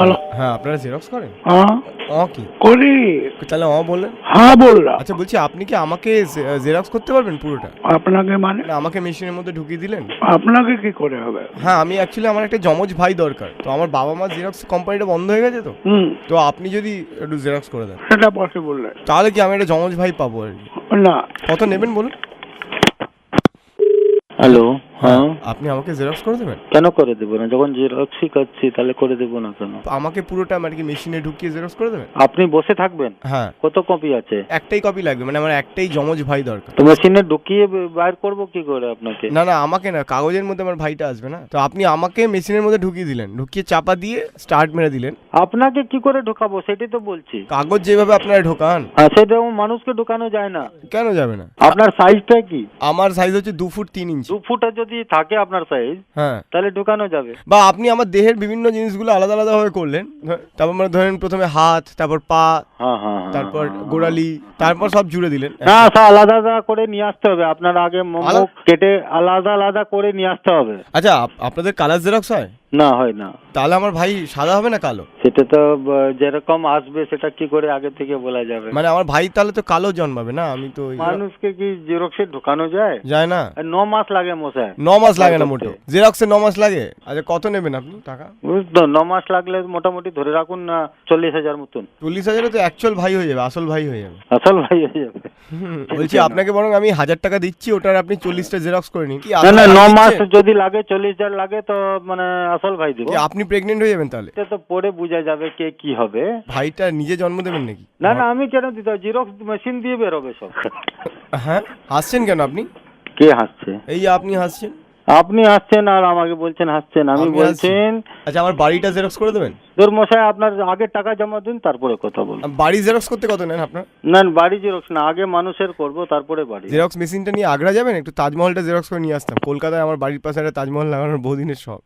Hello. হ্যাঁ আপনারা xerox করেন? হ্যাঁ। অ কি করি। তাহলে অ বললেন হ্যাঁ বললাম আচ্ছা বলছি আপনি কি আমাকে জেরক্স করতে পারবেন পুরোটা? আপনাকে মানে? আমাকে মেশিনের মধ্যে ঢুকিয়ে দিলেন? আপনাকে কি করে হবে? হ্যাঁ আমি অ্যাকচুয়ালি আমার একটা জমজ ভাই দরকার। তো আমার বাবা মা জেরক্স কোম্পানিটা বন্ধ হয়ে গেছে তো? হুম। তো আপনি যদি একটু জেরক্স করে দেন। সেটা পসিবল নয় তাহলে কি আমি একটা জমজ ভাই পাবো আর কি? না। কত নেবেন বলুন? হ্যালো হ্যাঁ। আপনি আমাকে জেরক্স করে দেবেন? কেন করে দেবো না? যখন জেরক্সই করছি তাহলে করে দেবো না কেন? আমাকে পুরোটা মানে কি মেশিনে ঢুকিয়ে জেরক্স করে দেবেন? আপনি বসে থাকবেন? হ্যাঁ। কত কপি আছে? একটাই কপি লাগবে মানে আমার একটাই জমজ ভাই দরকার। তো মেশিনে ঢুকিয়ে বাইর করব কি করে আপনাকে? না না আমাকে না কাগজের মধ্যে আমার ভাইটা আসবে না। তো আপনি আমাকে মেশিনের মধ্যে ঢুকিয়ে দিলেন ঢুকিয়ে চাপা দিয়ে স্টার্ট মেরে দিলেন। আপনাকে কি করে ঢোকাবো? সেটাই তো বলছি। কাগজ যেভাবে আপনারা ঢোকান। হ্যাঁ সেটা মানুষকে ঢোকানো যায় না। কেন যাবে না? আপনার সাইজটা কি? আমার সাইজ হচ্ছে দু ফুট তিন ইঞ্চি দু ফুটের যদি থাকে আপনার সাইজ হ্যাঁ। তাহলে ঢুকানো যাবে। বা আপনি আমার দেহের বিভিন্ন জিনিসগুলো আলাদা আলাদা ভাবে করলেন তারপর মানে ধরেন প্রথমে হাত তারপর পা হ্যাঁ হ্যাঁ হ্যাঁ, তারপর গোড়ালি তারপর সব জুড়ে দিলেন। না স্যার আলাদা আলাদা করে নিয়ে আসতে হবে। আপনার আগে মোমো কেটে আলাদা আলাদা করে নিয়ে আসতে হবে। আচ্ছা আপনাদের কালার জেরক্স হয়? না হয় না। তাহলে আমার ভাই সাদা হবে না কালো? সেটা তো যেরকম আসবে সেটা কি করে আগে থেকে বলা যাবে? মানে আমার ভাই তাহলে তো কালো জন্মাবে না আমি তো মানুষকে কি জেরক্সে ঢোকানো যায়? যায় না। ন মাস লাগে মশাই। ন মাস লাগে না। মোটে। জেরক্সে ন মাস লাগে? আচ্ছা কত নেবেন আপনি টাকা? বুঝতো ন মাস লাগলে মোটামুটি ধরে রাখুন না চল্লিশ হাজার মতন। চল্লিশ হাজারে তো অ্যাকচুয়াল ভাই হয়ে যাবে আসল ভাই হয়ে যাবে। আসল ভাই হয়ে যাবে। বলছি আপনাকে বরং আমি হাজার টাকা দিচ্ছি ওটার আপনি চল্লিশটা জেরক্স করে নিন। না ন মাস যদি লাগে চল্লিশ হাজার লাগে তো মানে আসল ভাই দিব। আপনি প্রেগনেন্ট হয়ে যাবেন তাহলে। এটা তো পরে বোঝা যাবে কে কি হবে। ভাইটা নিজে জন্ম দেবেন নাকি? না না আমি কেন দিতে জিরক্স মেশিন দিয়ে বেরোবে সব। হ্যাঁ হাসছেন কেন আপনি? কে হাসছে? এই আপনি হাসছেন। আপনি হাসছেন আর আমাকে বলছেন হাসছেন আমি আমি বলছেন আচ্ছা আমার বাড়িটা জেরক্স করে দেবেন? তোর মশাই আপনার আগে টাকা জমা দিন তারপরে কথা বলুন বাড়ি জেরক্স করতে কত নেন আপনার? না বাড়ি জেরক্স না আগে মানুষের করব তারপরে বাড়ি। জেরক্স মেশিনটা নিয়ে আগ্রা যাবেন? একটু তাজমহলটা জেরক্স করে নিয়ে আসতাম। কলকাতায় আমার বাড়ির পাশে একটা তাজমহল লাগানোর বহুদিনের শখ।